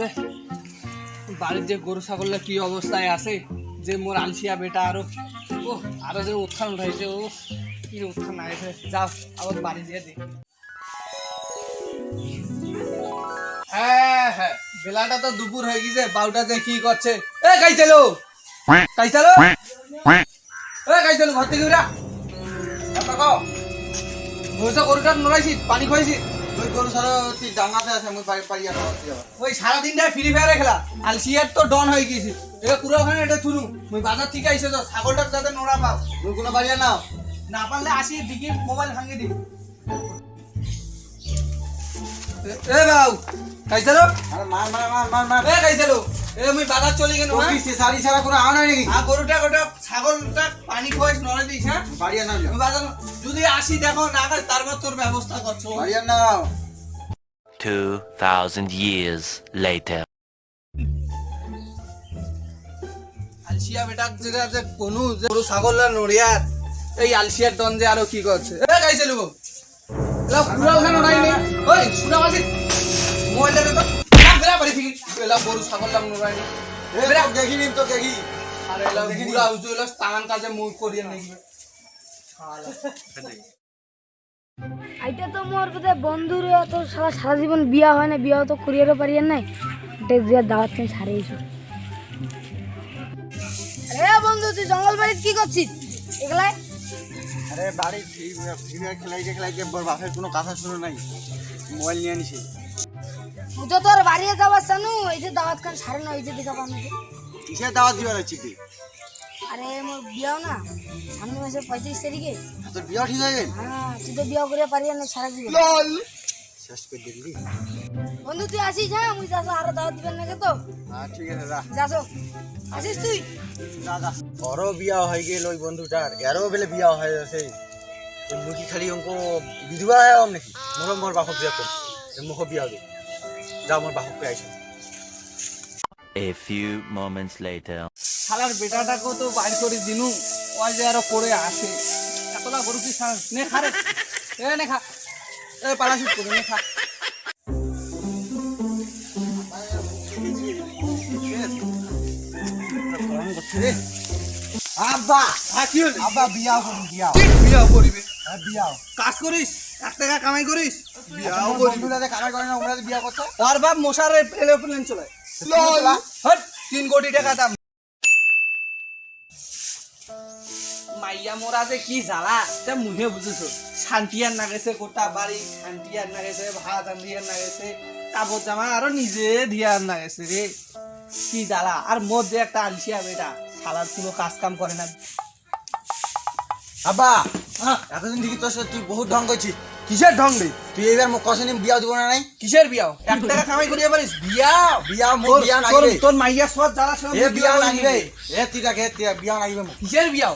রে। বাড়ির যে গরু ছাগলের কি অবস্থায় আছে, যে মোর আলসিয়া বেটা আরও, ও, আরও যে উত্থান উঠাইছে ও, কি উত্থান আইছে যাও, আবার বাড়ি যেয়ে দেখ। হ্যাঁ হ্যাঁ বেলাটা তো দুপুর হয়ে গেছে, বাউটা যে কি করছে? এ কাইছেলো কাইছেলো এ কাইছেলো ঘর থেকে উড়া গরুটা নড়াইছি, পানি মুই ওই সারাদিনটা ফ্রি ফায়ারে খেলা। আর সিয়ার তো ডন হয়ে গেছি এটা পুরো ওখানে এটা শুনু ওই বাজার থেকে আইসে তো ছাগলটা যাতে নোড়া পাও তুই কোনো বাড়ি না না পারলে আসি দিকে মোবাইল ভাঙিয়ে দিবি। এ বাউ কাইছালো আরে মার মার মার মার মার। এ কাইছালো এ মুই বাজার চলে গেল তুই হ্যাঁ সারি ছাড়া নাকি? আর গরুটা গোটা ছাগলটা পানি খাওয়াইস নড়ে দিস হ্যাঁ? বাড়ি না আমি বাজার যদি আসি দেখো না খাই তারপর তোর ব্যবস্থা করছ। বাড়ি না 2,000 years later. আলসিয়া বেটা যেটা যে কোনো যে গরু ছাগল নড়িয়ার এই আলসিয়ার দন যে আরও কি করছে। এ গাইছে লুবো এলা পুরা ওখানে নাই ওই শুনা মাসি মোবাইলটা বাড়ি ছাগল নিম তো আরে এলা পুরা উজু এলা তামান কাজে মুখ করিয়ে নেই আইটা তো মোর বোধহয় বন্ধুর তো সারা সারা জীবন বিয়া হয় না বিয়া তো করিয়ারও পারিয়ার নাই। দেখ যে দাওয়াত কেন ছাড়িয়েছ আরে বন্ধু তুই জঙ্গল বাড়িতে কি করছিস? এগুলাই আরে বাড়ি ফ্রি ফ্রি খেলাইতে খেলাইতে বাপের কোনো কথা শুনো নাই। মোবাইল নিয়ে আনিছি। তো তোর বাড়িতে যাবার জানু এই যে দাওয়াত কেন ছাড়ে না এই যে দেখা পানো কিসের দাওয়াত দিবার আছে তুই আরে মোর বিয়াও না সামনে মাসে পঁয়ত্রিশ তারিখে। তোর বিয়া ঠিক হয়ে গেল? হ্যাঁ তুই তো বিয়া করে পারিয়ার না সারা জীবন। শেষ করে দিলি। বন্ধু তুই আসিস হ্যাঁ? মুই যাস আরও দাওয়াত দিবেন নাকি তো? হ্যাঁ ঠিক আছে যা। যাস। আসিস তুই? যা ওরও বিয়া হয়ে গেল ওই বন্ধুটার এরও বেলে বিয়া হয়ে গেছে। মুখি খালি অঙ্ক বিধবা আম নাকি? মোর মোর বাপক বিয়া কম মুখ বিয়া হবে যা মোর বাপককে আইসো A few moments later. শালার বেটাটাকেও তো বাইর করে দিনু ওই যে আরও করে আসে এতটা গরু কি নে খা রে। এ নে খা। এ পালাশিট করে নে খা। আব্বা আব্বা বিয়া করুন বিয়া বিয়া করিবে কাজ করিস? এক টাকা কামাই করিস? বিয়াও বন্ধুরা কামাই করে না ওরা বিয়া করছে? ওর বাপ মশার এরোপ্লেন চলে তিন কোটি টাকা দাম। মাইয়া মোরা যে কি জ্বালা তা মুহে বুঝেছ। শান্তি আর না গেছে গোটা বাড়ি শান্তি আর না গেছে ভাত আর দিয়ে না গেছে কাপড় জামা আরও নিজে দিয়ে আর না গেছে রে। কি জ্বালা আর মধ্যে একটা আলসিয়া বেটা শালার কোনো কাজ কাম করে না। আব্বা এতদিন দেখি তোর সাথে তুই বহুত ঢং করছিস। কিসের ঢং রে? তুই এইবার মোক কষে নিম বিয়া দিব না নাই? কিসের বিয়াও? এক টাকা কামাই করিয়ে পারিস? বিয়া বিয়া মোক বিয়া তোর নাগিবে তোর মাইয়া সব জ্বালা সব এ বিয়া নাগিবে এ তুই দেখে বিয়া নাগিবে মোক। কিসের বিয়াও?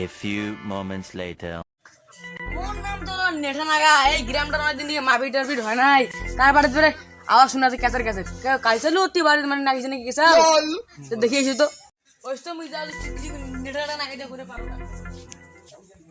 A few moments later. ওর নাম তো নেঠা নাগা এই গ্রামটার মধ্যে নিয়ে মারপিট টারপিট হয় নাই। তার বাড়িতে ধরে আওয়াজ শোনা যাচ্ছে ক্যাচার ক্যাচার। কাইছে লুটি বাড়িতে মানে নাকিছে নাকি কেসা তো দেখিয়েছি তো। ওই তো যাও নেঠাটা দিয়ে ঘুরে পারো না।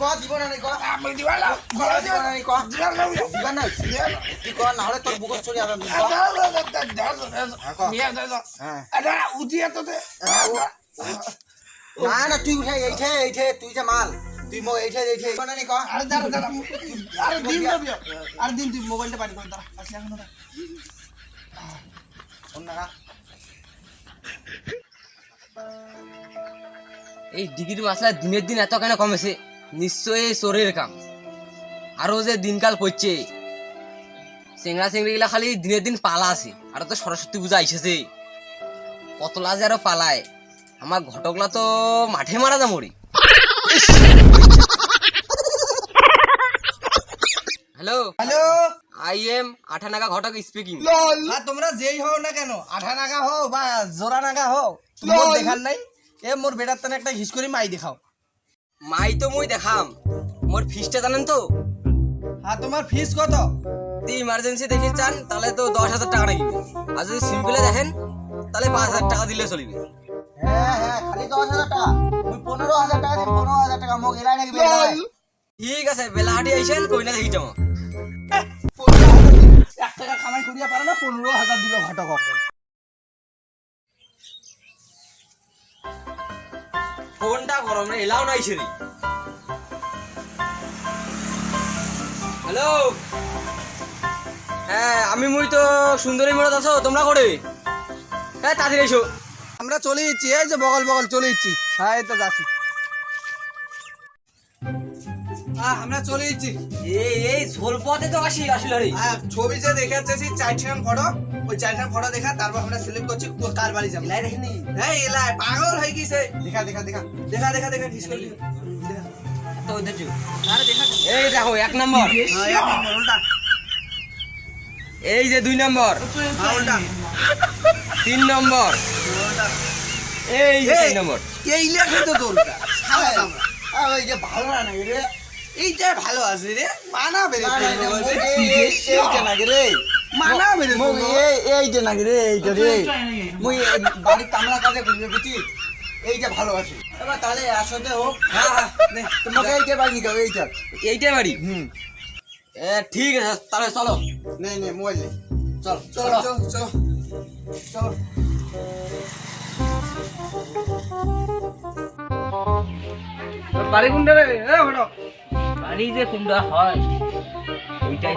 ক। ক দিব না রে, ক। আমি দিবা না বিয়া দিব না রে, ক। দিবা না বিয়া না? তুই ক, নাহলে তোর বুকত চলে যাবে, ক। আদা আদা আদা আদা আদা বিয়া দাও হ্যাঁ। আদা উঠিয়া তো দে না না তুই উঠে এইঠে এইঠে তুই যে মাল তুই মোক এইঠে এইঠে দিব না রে, ক। আরে দাঁড়া দাঁড়া আরে দিন না বিয়া দিন তুই মোবাইলটা পানি করে দাঁড়া আসলে এখন দাঁড়া। শোন না এই ডিগ্রি মাসলা দিনের দিন এত কেন কমেছে নিশ্চয়ই এই চোরের কাম। আরও যে দিনকাল পড়ছে চেংড়া চেংড়ি গুলা খালি দিনে দিন পালা আছে আর তো সরস্বতী পূজা আইসেছে কতলা যে আরও পালায় আমার ঘটকলা তো মাঠে মারা যা মরি হ্যালো হ্যালো আই এম আঠানাগা ঘটক স্পিকিং তোমরা যেই হও না কেন আঠা নাগা হও বা জোড়া নাগা হও তোমার দেখার নাই? এ মোর বেটার তানে একটা হিস করে মাই দেখাও। মাই তো মুই দেখাম। মোর ফিসটা জানেন তো? আর তোমার ফিস কত? যদি ইমার্জেন্সি দেখে চান তাহলে তো দশ হাজার টাকা লাগবে। আর যদি সিম্পলে দেখেন তাহলে পাঁচ হাজার টাকা দিলে চলবে। হ্যাঁ হ্যাঁ খালি দশ হাজার টাকা। মুই পনেরো হাজার টাকা দিন পনেরো হাজার টাকা। মোক এলাই নাকি ঠিক আছে বেলাহাটি আইসেন কইনা দেখি যাব এক টাকা কামাই করিয়া পারে না পনেরো হাজার দিবে ঘটক ফোনটা গরম রে এলাও নাই সেরি হ্যালো হ্যাঁ আমি মুই তো সুন্দরী মনে আছো তোমরা করে? হ্যাঁ তাড়াতাড়ি এসো। আমরা চলে যাচ্ছি এই যে বগল বগল চলে যাচ্ছি। হ্যাঁ এই তো যাচ্ছি। আমরা চলে যাচ্ছি। এই এই ঝোল পথে তো আসি আসলে আর ছবি যে দেখে যাচ্ছি চারখান ফটো ওই চারখান ফটো দেখা তারপর আমরা সিলেক্ট করছি কার বাড়ি যাব। লাই দেখিনি হ্যাঁ এলাই পাগল হয়ে গেছে দেখা দেখা দেখা। দেখা দেখা দেখা কিস করলি তো ওদের যো। এই দেখো এক নম্বর। হ্যাঁ এক নম্বর উল্টা। এই যে দুই নম্বর। হ্যাঁ উল্টা। তিন নম্বর। এই যে। তিন নম্বর। এই লেখে তো তোর ওই যে ভালো না রে? এইটা ভালো আছে রে। মানাবে রে। না, না, তোর মোক মধ্যে। এই- এই- এইটা নাকি রে? মানাবে রে মোক তোর। এই এইটা নাকি রে এইটা রে। মুই এই বাড়ির কামলা কাজে করবে বুঝি এইটা ভালো আছে এবার তাহলে আসতে হোক হ্যাঁ হ্যাঁ তোমাকে এইটা বাড়ি নিতে হবে এইটা। এইটাই বাড়ি? হুম। এ ঠিক আছে তাহলে চলো। নে নে মোবাইল নে। চল চলো চলো। চলো চলো। চলো। বাড়ি কোনটা রে? বাড়ি যে কোনটা হয় ওইটাই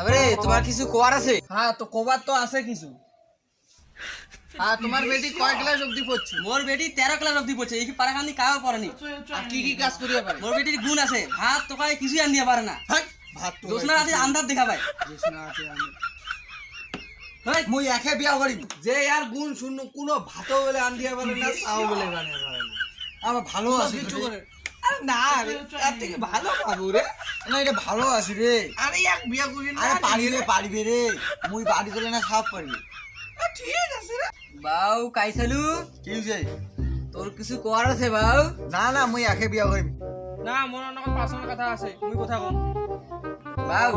আরে তোমার কিছু কোয়ার আছে? হ্যাঁ তো কবার তো আছে কিছু। আর তোমার বেটি কয় ক্লাস অবধি পড়ছে? মোর বেটি তেরো ক্লাস অব্দি পড়ছে এই কাও আর কি কি কাজ করিয়া পারে? মোর বেটির গুণ আছে ভাত তোকায় কিছুই আন দিয়া পারে না। ভাত তো জোসনা রাতে আন্দাজ দেখা পায়। জোসনা আছে মুই একে বিয়া করিম। যে আর গুণ শূন্য কোনো ভাতও বলে আন্দিয়া পারে না চাও বলে বানিয়ে পারে। না আমার ভালো আছে না রে তার থেকে ভালো পাবো রে। না এটা ভালো আছে রে। আরে এক বিয়া করি না আরে পারিবে পারিবে রে। মুই বাড়ি চলে না সব পারিবে। ঠিক আছে রে। বাউ কাইসালু। কি হইছে? তোর কিছু কোয়ার আছে বাউ? না না মুই একে বিয়া করিম। না মনে অন্য পার্সোনাল কথা আছে তুমি কথা কম। বাউ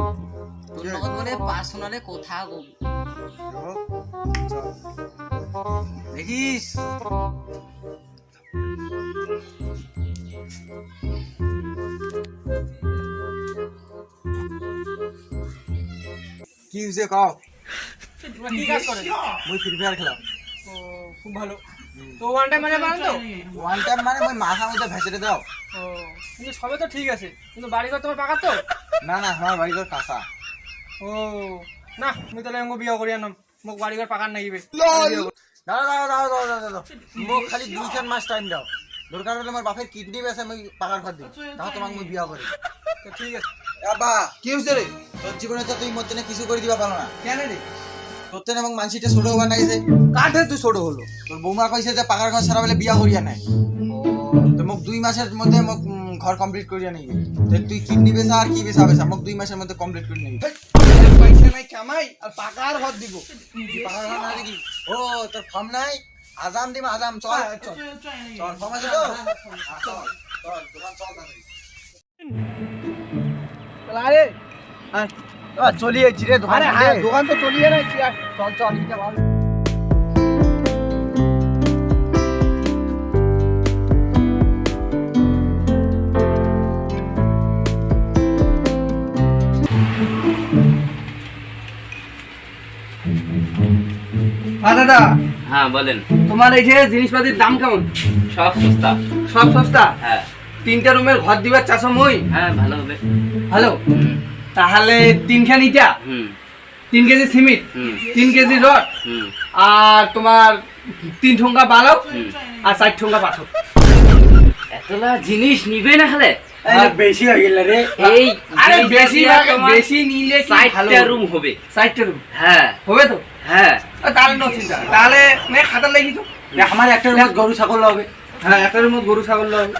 তোর লগত মানে পার্সোনালে কথা কব দেখিস? কি হইছে কও? কি কাজ করে? মুই ফ্রি ফায়ার খেলাম ও খুব ভালো। তো ওয়ান টাইম মানে পারেন তো ওয়ান টাইম মানে মুই মাথা মধ্যে ভেসে দাও। ও কিন্তু সবে তো ঠিক আছে। কিন্তু বাড়ি ঘর তোমার পাকা তো? না না আমার বাড়ি ঘর কাঁচা। ও না আমি তাহলে আমাকে বিয়ে করি আনম। মোক বাড়ি ঘর পাকার নাগিবে। দাও মোক খালি দুই চার মাস টাইম দাও। দরকার হলে আমার বাপের কিডনি বেছে মই পাকার ঘর দিই তাও তোমাক মই বিয়া করি। তো ঠিক আছে। আবা কি হইছে রে? তোর জীবনে তো তুই মধ্যে কিছু করে দিবা পারো না। কেন রে? তোর তেনে মোক মানসিটা ছোট হবার নাগিছে কাঠে তুই ছোট হলো? তোর বৌমা কইছে যে পাকার ঘর সারা বেলে বিয়া করিয়া নাই তো মোক দুই মাসের মধ্যে মোক ঘর কমপ্লিট করিয়া নিবি তুই কিডনি বেচা আর কি বেচা বেচা মোক দুই মাসের মধ্যে কমপ্লিট করে নিবি পয়সা নাই কামাই আর পাকার ঘর দিব। পাকা ঘর না দেখি ও তোর ফর্ম নাই? আজাম দিম আজাম চল চল। চল ফর্ম আছে তো? হ্যাঁ, চল চল দোকান চল না আরে চলি যাচ্ছি রে দোকান দোকান তো চলিয়ে নাই চল চল এটা ভালো। দাদা। হ্যাঁ বলেন। তোমার এই যে জিনিসপাতির দাম কেমন? সব সস্তা। সব সস্তা? হ্যাঁ। তিনটা রুমের ঘর দিবার চাষো মই? হ্যাঁ ভালো হবে। হ্যালো হুম। তাহলে তিনখান ইটা? তিন কেজি সিমেন্ট? তিন কেজি রড? আর তোমার তিন ঠোঙ্গা হুম। আর চার ঠোঙ্গা পাথর। এতলা জিনিস নিবে না খালে বেশি হয়ে গেল রে। এই আরে বেশি বেশি নিলে কি রুম হবে? চারটে রুম হ্যাঁ। হবে তো? হ্যাঁ। তাহলে নো চিন্তা। তাহলে নে খাতা লাগি তো। আমার একটা রুম গরু ছাগল হবে হ্যাঁ একটা রুম গরু ছাগল হবে।